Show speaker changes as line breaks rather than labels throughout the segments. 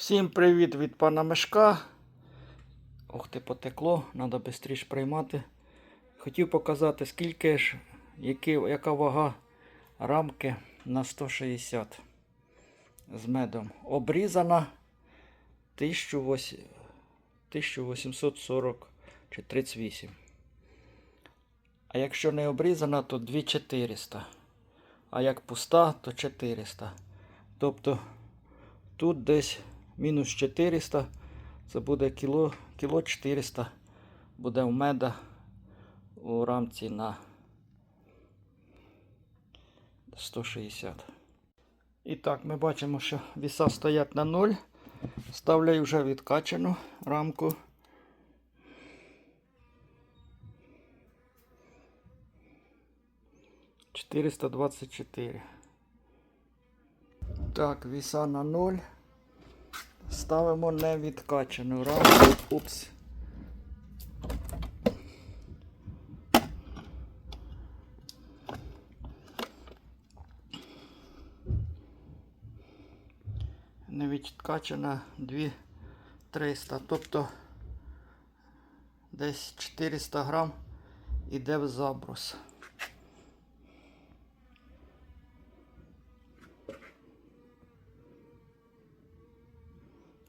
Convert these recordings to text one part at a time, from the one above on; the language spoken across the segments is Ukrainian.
Всім привіт від пана Мешка. Ох ти потекло, треба швидше приймати. Хотів показати, скільки ж, які, яка вага рамки на 160 з медом. Обрізана 1840 чи 38. А якщо не обрізана, то 2400. А як пуста, то 400. Тобто тут десь мінус 400, це буде кіло, кіло 400 буде в меда у рамці на 160. І так, ми бачимо, що віса стоять на 0. Ставляю вже відкачану рамку. Четыреста двадцать четыре. Так, віса на 0. Ставимо невідкачану рамку. Упс. Невідкачана 2300. Тобто десь 400 грам іде в заброс.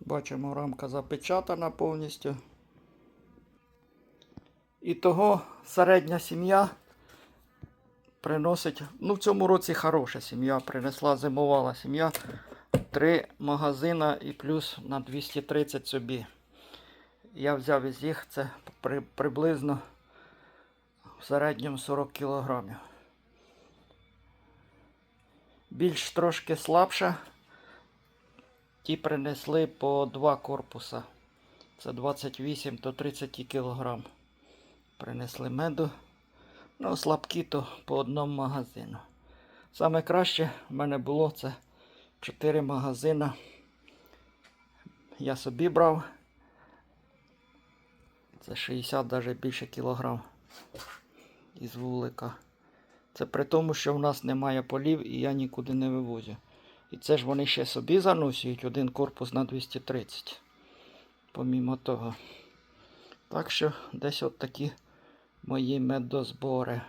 Бачимо, рамка запечатана повністю. І того середня сім'я приносить, ну в цьому році хороша сім'я принесла, зимувала сім'я. Три магазина і плюс на 230 собі. Я взяв із їх це при, приблизно в середньому 40 кілограмів. Більш трошки слабша. Ті принесли по два корпуса. Це 28 до 30 кілограм. Принесли меду. Ну, слабкі то по одному магазину. Саме краще в мене було це 4 магазина. Я собі брав. Це 60 навіть більше кілограм із вулика. Це при тому, що в нас немає полів і я нікуди не вивозю. І це ж вони ще собі заносять один корпус на 230. Помімо того. Так що десь от такі мої медозбори.